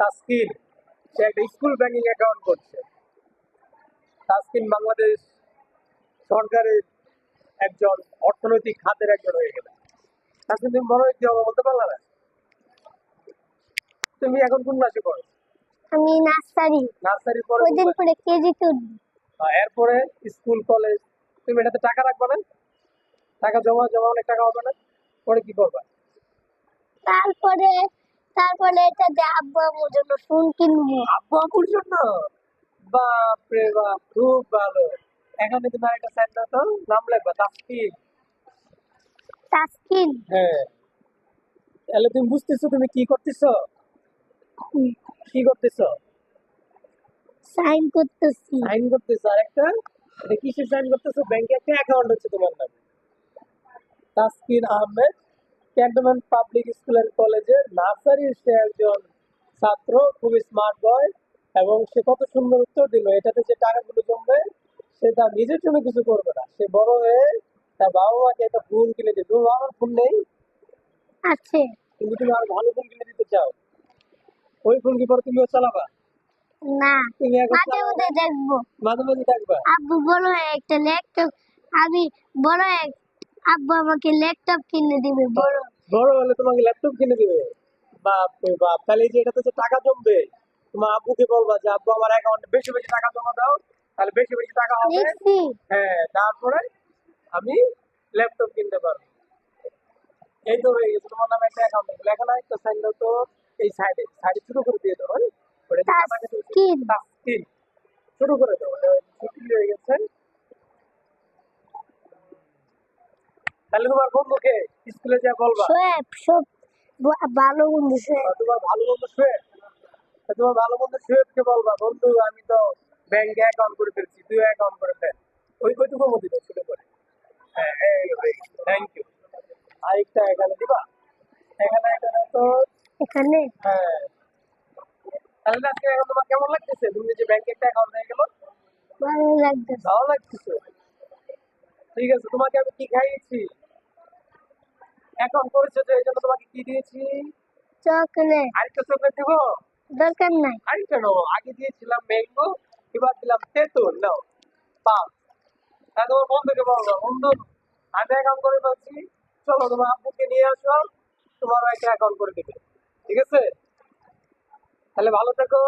তাসকিন সে একটা school banking account করছে। তাসকিন বাংলাদেশ সরকারের একজন অর্থনৈতিক খাতের একজন হয়ে গেল। তাসকিন তুমি বড় কি হবে বলতে পারলা না? তুমি এখন কোন ক্লাসে পড়ো? আমি নার্সারি। নার্সারি পড়ো ওই দিন কেজিতে উঠবো। আহ, এরপরে স্কুল কলেজ তুমি এটাতে টাকা রাখবে না? টাকা জমা জমা অনেক টাকা হবে না? পরে কি করবা? তারপরে তারপরে এটা দিয়ে আব্বু আম্মুর জন্য ফোন কিনবো। আব্বু আব্বুর জন্য? বাপ রে বাপ খুব ভালো। এখানে আরেকটা সাইড দাও তো নাম লিখবা তাসকিন। তাস্কিন? হ্যাঁ। তাহলে তুমি বুঝতেছো তুমি কি করতেছো? কি করতেছো? সাইন করতেছি। সাইন করতেছো আরেকটা? এটা কিসের সাইন করতেছো? ব্যাংকে একটা অ্যাকাউন্ট হচ্ছে তোমার নামে। Taskin Ahmed. Cantonment public school and নার্সারির সে একজন ছাত্র খুবই স্মার্ট বয় এবং সে কত সুন্দর উত্তর দিল। এটাতে যে টাকাগুলো জমবে সে তার নিজের জন্য কিছু করবে না। সে বড় হয়ে তার বাবা মাকে একটা ফোন কিনে দিবে তোমার বাবার ফোন নেই? আছে। কিন্তু তুমি আর ভালো ফোন কিনে দিতে চাও। ওই ফোন কি পরে তুমিও চালাবা? না। তুমি মাঝে না? দেখব। মাঝে মাঝে দেখবা? আব্বু হয়ে একটা ল্যাপটপ আমি বড় এক আব্বু আমাকে ল্যাপটপ কিনে দিবে বড়। বড় হলে তোমাকে ল্যাপটপ কিনে দিবে। বাপ রে বাপ তাহলে যে এটাতে যে টাকা জমবে তোমার আব্বুকে বলবা যে আব্বু আমার অ্যাকাউন্টে বেশি বেশি টাকা জমা দাও তাহলে বেশি বেশি টাকা হবে। হ্যাঁ তারপরে আমি ল্যাপটপ কিনতে পারব। এই তো হয়ে গেছে তোমার নামে একটা অ্যাকাউন্ট লেখা নাই তো সাইন তো এই সাইডে সাইডে ছোট করে দিয়ে হ্যাঁ? ওটা। তাসকিন। ছোট করে দাও ওটা ছুটি হয়ে গেছে। তাহলে তোমার বন্ধুকে স্কুলে যা বলবা। সোয়েব সব ভালো বন্ধু সোয়েব তোমার ভালো বন্ধু শুয়েব তোমার ভালো বন্ধু শুয়েবকে বলবা বন্ধু আমি তো ব্যাংকে অ্যাকাউন্ট করে ফেলছি তুই অ্যাকাউন্ট করে ফেল। ওই ওইটুকু মতো দিও ছোট করে। হ্যাঁ থ্যাংক ইউ আরেকটা এখানে দিবা? এখানে এখানে তো এখানে? হ্যাঁ। তাহলে আজকে এখন তোমার কেমন লাগতেছে? তুমি যে ব্যাংকে একটা অ্যাকাউন্ট হয়ে গেল? ভালো লাগবে ভালো লাগতেছে। ঠিক আছে তোমাকে আমি কি খাইয়েছি? করেছ যে তোমাকে কি দিয়েছি? চকলেট আরেকটা চকলেট দেবো? দরকার নাই। আরেকটা নেব। আগে দিয়েছিলাম ম্যাঙ্গো এবার দিলাম তেঁতুল। নাও পাম তাহলে তোমার বন্ধুকে বলব বন্ধু আমি অ্যাকাউন্ট করে পাচ্ছি। চলো তোমার আব্বুকে নিয়ে আসো। তোমার একটা অ্যাকাউন্ট করে দিবে। ঠিক আছে? তাহলে ভালো থেকো।